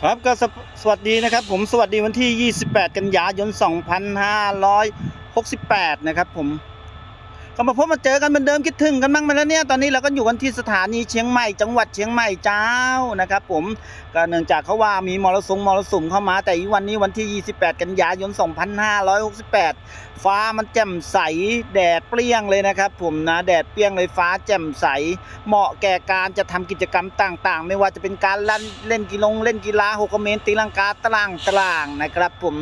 ครับก็สวสวัสดีนะครับ ผมสวัสดีวันที่ 28 กันยายน 2568 นะครับผม ก็มาพบมาเจอกันเหมือนเดิมคิดถึงกันบ้างไหมแล้วเนี่ยตอนนี้เราก็อยู่กันที่สถานีเชียงใหม่จังหวัดเชียงใหม่เจ้านะครับผมก็เนื่องจากเขาว่ามีมรสุมมรสุมเข้ามาแต่อีวันนี้วันที่ 28 กันยายน 2568 ฟ้ามันแจ่มใสแดดเปรี้ยงเลยนะครับผมนะแดดเปรี้ยงเลยฟ้าแจ่มใส เหมาะแก่การจะทำกิจกรรมต่าง ๆ ไม่ว่าจะเป็นการเล่นเล่นกีฬงเล่นกีฬาหกเมนตีลังกาตารางตารางนะครับผม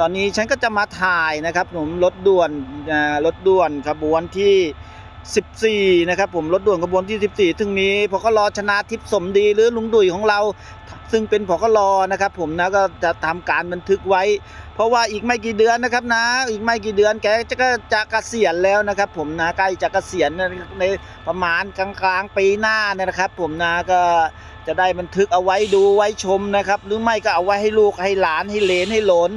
ตอนนี้ฉันก็จะมาถ่ายนะครับผมรถด่วนรถด่วนขบวนที่ 14 นะครับผมรถด่วนขบวนที่ 14ถึงมีพกรชนะทิพย์สมดีหรือลุงดุยของเรา ซึ่งเป็นพกรนะครับผมนะก็จะทำการบันทึกไว้ เพราะว่าอีกไม่กี่เดือนนะครับนะ อีกไม่กี่เดือนแกจะก็จะเกษียณแล้วนะครับ ผมนะใกล้จะเกษียณในประมาณกลางๆปีหน้านะครับ ผมนะก็จะได้บันทึกเอาไว้ดูไว้ชมนะครับ หรือไม่ก็เอาไว้ให้ลูกให้หลานให้เลนให้หลน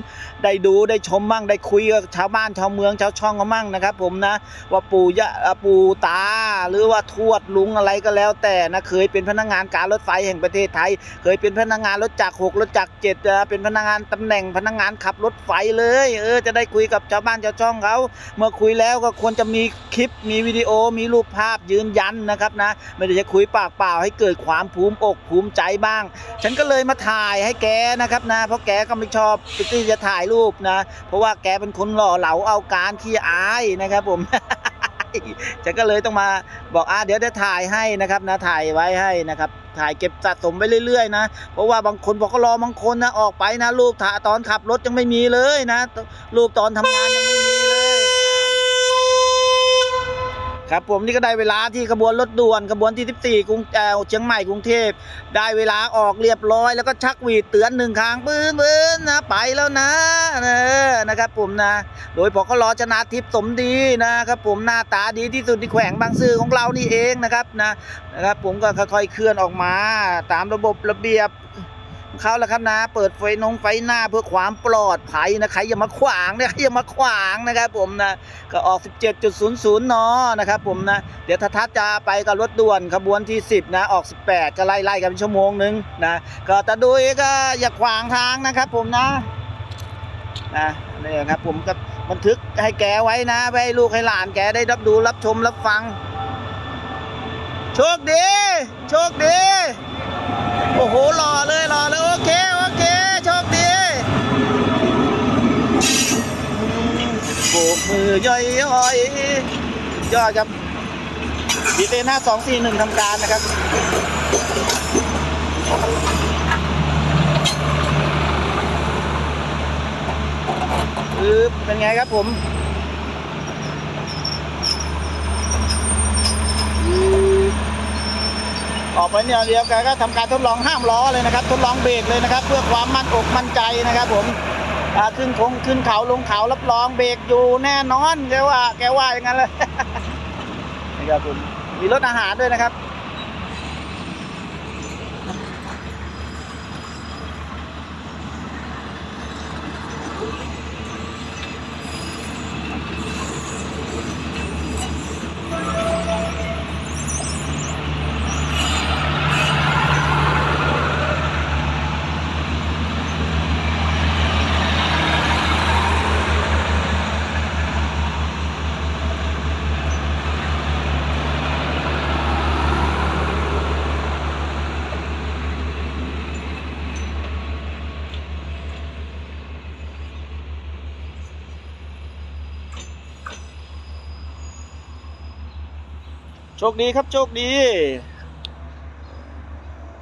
ได้ดูได้ชมมั่งได้คุยกับชาวบ้านชาวเมืองชาวช่องเขามั่งนะครับ ผมนะว่าปู่ยะปู่ตา หรือว่าทวดลุงอะไรก็แล้ว แต่นะเคยเป็นพนักงานการรถไฟแห่งประเทศไทย เคยเป็นพนักงานรถจักรหกรถจักรเจ็ดเป็นพนักงานตำแหน่งพนักงานขับรถไฟเลยเออจะได้คุยกับชาวบ้านชาวช่องเขาเมื่อคุยแล้วก็ควรจะมีคลิปมีวิดีโอมีรูปภาพยืนยันนะครับนะไม่ได้จะคุยปากเปล่าให้เกิดความภูมิอกภูมิใจบ้าง ฉันก็เลยมาถ่ายให้แกนะครับนะเพราะแกก็ไม่ชอบที่จะถ่ายรูปนะ เพราะว่าแกเป็นคนหล่อเหลาเอาการขี้อายนะครับผมฉันก็เลยต้องมาบอกอ่าเดี๋ยวจะถ่ายให้นะครับนะถ่ายไว้ให้นะครับ ถ่ายเก็บสะสมไปเรื่อยๆนะ เพราะว่าบางคนบอกก็รอบางคนนะออกไปนะรูปถ่ายตอนขับรถยังไม่มีเลยนะรูปตอนทำงานยังไม่มีเลย ครับผมนี่ก็ได้เวลาที่ขบวนรถด่วนขบวนที่14กรุงเอ่อเชียงใหม่กรุงเทพได้เวลาออกเรียบร้อย แล้วก็ชักวีดเตือนหนึ่งครั้งปื้นปื้นนะไปแล้วนะเออนะครับผมนะ โดยพอกรชนะทิพย์สมดีนะครับผมหน้าตาดีที่สุดที่แขวงบางซื่อของเรานี่เองนะครับนะนะครับผมก็ค่อยๆเคลื่อนออกมาตามระบบระเบียบ เขาแหละครับนะ เปิดไฟนงไฟหน้าเพื่อความปลอดภัยนะใครอย่ามาขวางนะใครอย่ามาขวางนะครับผมนะก็ออก 17.00นนะครับผมนะเดี๋ยวทัทัศจะไปกับรถด่วนขบวนที่ 10 นะออก 18 ก็ไล่ไล่กันเป็นชั่วโมงนึงนะก็ตะดุยก็อย่าขวางทางนะครับผมนะนะนี่ครับผมก็บันทึกให้แกไว้นะไว้ให้ลูกให้หลานแกได้รับดูรับชมรับฟัง โชคดี โชคดี โอ้โหหล่อเลยหล่อเลย โอเค โอเค โชคดี โบกมือ ย่อยย่อยๆยอดครับดีเต้นห้าสองสี่หนึ่งทำการนะครับคือเป็นไงครับผมออกไปเนี่ยเดียวแกก็ทำการทดลองห้ามล้อเลยนะครับ ทดลองเบรกเลยนะครับ เพื่อความมั่นอกมั่นใจนะครับผม ขึ้นคงขึ้นเขาลงเขารับรองเบรกอยู่แน่นอนแกว่า แกว่าอย่างนั้นเลยนี่ครับคุณมีรถอาหารด้วยนะครับ โชคดีครับโชคดี